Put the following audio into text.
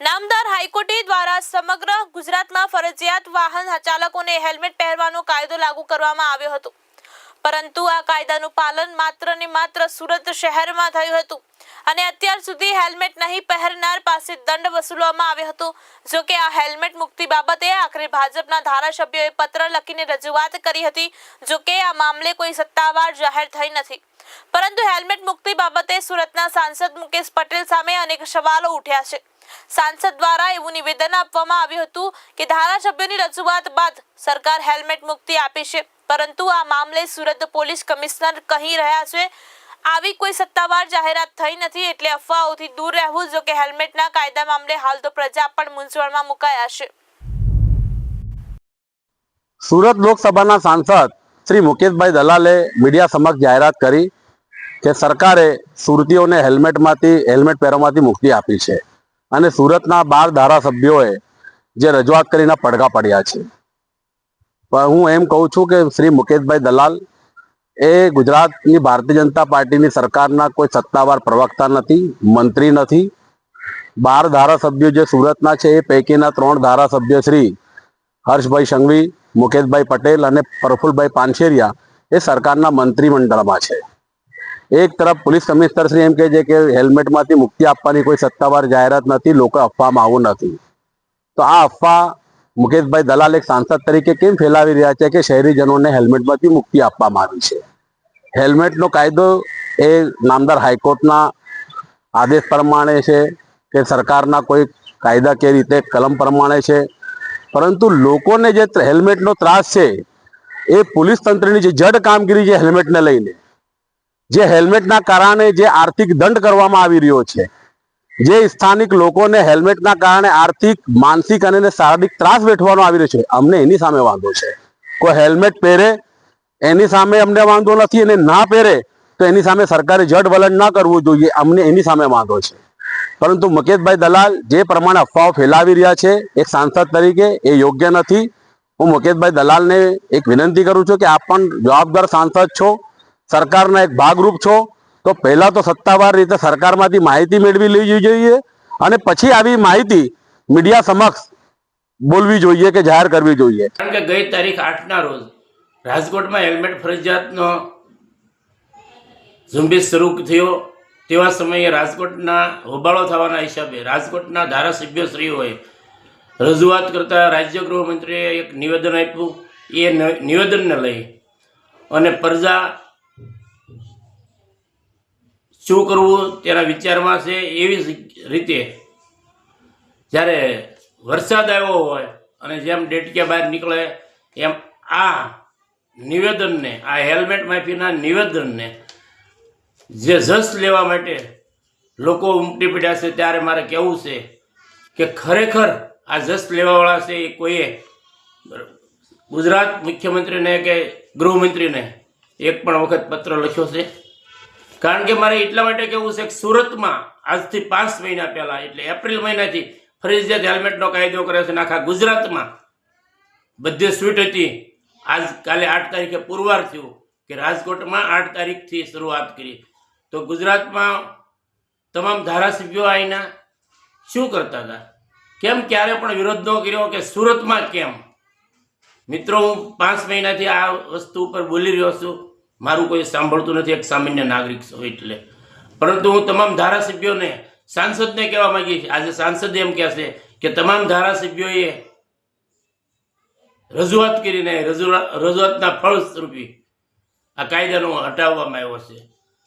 નામદાર હાઈકોર્ટે દ્વારા સમગ્ર ગુજરાતમાં ફરજિયાત વાહન ચાલકોને હેલ્મેટ પહેરવાનો કાયદો લાગુ કરવામાં આવ્યો હતો. પરંતુ આ કાયદાનું પાલન માત્ર ને માત્ર સુરત શહેરમાં થયું હતું અને અત્યાર સુધી હેલ્મેટ નહીં પહેરનાર પાસે દંડ વસૂલવામાં આવ્યો હતો. જો કે આ હેલ્મેટ મુક્તિ બાબતે આખરે ભાજપના ધારાસભ્યોએ પત્ર લખીને રજૂઆત કરી હતી, જો કે આ મામલે કોઈ સત્તાવાર જાહેર થઈ નથી. પરંતુ હેલ્મેટ મુક્તિ બાબતે સુરતના સાંસદ મુકેશ પટેલ સામે અનેક સવાલો ઉઠ્યા છે. સાંસદ દ્વારા એવું નિવેદન આપવામાં આવ્યું હતું કે ધારાસભ્યની રજૂઆત બાદ સરકાર હેલ્મેટ મુક્તિ આપી પરંતુ આ મામલે સુરત પોલીસ કમિશનર કહી રહ્યા છે, આવી કોઈ સત્તાવાર જાહેરાત થઈ નથી એટલે અફવાઓથી દૂર રહેવું જો કે હેલ્મેટના કાયદા મામલે હાલ તો પ્રજા પણ મૂંઝવણમાં મુકાયા છે. સુરત લોકસભાના સાંસદ શ્રી મુકેશભાઈ દલાલે મીડિયા સમક્ષ જાહેરાત કરી કે સરકારે સુરતીઓને હેલ્મેટમાંથી, હેલ્મેટ પહેરવામાંથી મુક્તિ આપી છે. અને સુરતના બાર ધારાસભ્યોએ જે રજૂઆત કરીને પડઘા પડ્યા છે. પણ હું એમ કહું છું કે શ્રી મુકેશભાઈ દલાલ એ ગુજરાતની ભારતીય જનતા પાર્ટીની સરકારના કોઈ સત્તાવાર પ્રવક્તા નથી, મંત્રી નથી. બાર ધારાસભ્યો જે સુરતના છે એ પૈકીના ત્રણ ધારાસભ્ય શ્રી હર્ષભાઈ સંઘવી, મુકેશભાઈ પટેલ અને પ્રફુલભાઈ પાનશેરિયા એ સરકારના મંત્રીમંડળમાં છે. એક તરફ પોલીસ કમિશનર શ્રી એમ કહે છે કે હેલ્મેટમાંથી મુક્તિ આપવાની કોઈ સત્તાવાર જાહેરાત નથી, લોકો અફવામાં આવું નથી. તો આ અફવા મુકેશભાઈ દલાલ એક સાંસદ તરીકે કેમ ફેલાવી રહ્યા છે કે શહેરીજનોને હેલ્મેટમાંથી મુક્તિ આપવામાં આવી છે? હેલ્મેટનો કાયદો એ નામદાર હાઈકોર્ટના આદેશ પ્રમાણે છે કે સરકારના કોઈ કાયદાકીય રીતે કલમ પ્રમાણે છે. પરંતુ લોકોને જે હેલ્મેટનો ત્રાસ છે, એ પોલીસ તંત્રની જે જડ કામગીરી છે હેલ્મેટને લઈને જે હેલ્મેટના કારણે જે આર્થિક દંડ કરવામાં આવી રહ્યો છે. જે સ્થાનિક લોકોને હેલ્મેટના કારણે આર્થિક, માનસિક અને શારીરિક ત્રાસ વેઠવાનો આવી રહ્યો છે. અમને એની સામે વાંધો છે. કોઈ હેલ્મેટ પહેરે, એની સામે અમને વાંધો નથી અને ના પહેરે, તો એની સામે સરકારે જડ વલણ ના કરવું જોઈએ. અમને એની સામે વાંધો છે. પરંતુ મુકેશભાઈ દલાલ જે પ્રમાણે અફવાઓ ફેલાવી રહ્યા છે, એક સાંસદ તરીકે, એ યોગ્ય નથી. હું મુકેશભાઈ દલાલને એક વિનંતી કરું છું કે આપ પણ જવાબદાર સાંસદ છો. સરકારના એક ભાગરૂપ છો, તો પહેલાં તો સત્તાવાર રીતે સરકારમાંથી માહિતી મેળવી લેવી જોઈએ અને પછી આવી માહિતી મીડિયા સમક્ષ બોલવી જોઈએ કે જાહેર કરવી જોઈએ. કારણ કે ગઈ તારીખ આઠના રોજ રાજકોટમાં હેલ્મેટ ફરજિયાતનો ઝુંબેશ શરૂ થયો. તેવા સમયે રાજકોટના હોબાળો થવાના હિસાબે રાજકોટના ધારાસભ્યશ્રીઓએ રજૂઆત કરતા રાજ્ય ગૃહમંત્રીએ એક નિવેદન આપ્યું. એ નિવેદનને લઈ અને પ્રજા શું કરવું તેના વિચારમાં છે એવી રીતે. જ્યારે વરસાદ આવ્યો હોય અને જેમ ડેટક્યા બહાર નીકળે એમ આ નિવેદનને, આ હેલ્મેટ માફીના નિવેદનને જે જસ લેવા માટે લોકો ઉમટી પડ્યા છે ત્યારે મારે કહેવું છે કે ખરેખર આ જસ લેવાવાળા છે એ કોઈએ ગુજરાત મુખ્યમંત્રીને કે ગૃહમંત્રીને એક પણ વખત પત્ર લખ્યો છે? કારણ કે મારે એટલા માટે કેવું છે કે સુરતમાં આજથી પાંચ મહિના પહેલાં, એટલે એપ્રિલ મહિનાથી ફરજિયાત હેલ્મેટનો કાયદો કર્યો છે આખા ગુજરાતમાં બધે સ્વીટ હતી. આજ કાલે આઠ તારીખે પુરવાર થયું કે રાજકોટમાં આઠ તારીખથી શરૂઆત કરી. તો ગુજરાતમાં તમામ ધારાસભ્યો આવીના શું કરતા હતા? કેમ ક્યારે પણ વિરોધ ન કર્યો કે સુરતમાં કેમ? મિત્રો, હું પાંચ મહિનાથી આ વસ્તુ ઉપર બોલી રહ્યો છું. મારું કોઈ સાંભળતું નથી એક સામાન્ય નાગરિક છું એટલે. પરંતુ હું તમામ ધારાસભ્યોને, સાંસદને કહેવા છીએ આજે સાંસદ એમ કહેશે કે તમામ ધારાસભ્યોએ રજૂઆત કરીને રજૂઆતના ફળ સ્વરૂપી આ કાયદાનો હટાવવામાં આવ્યો છે.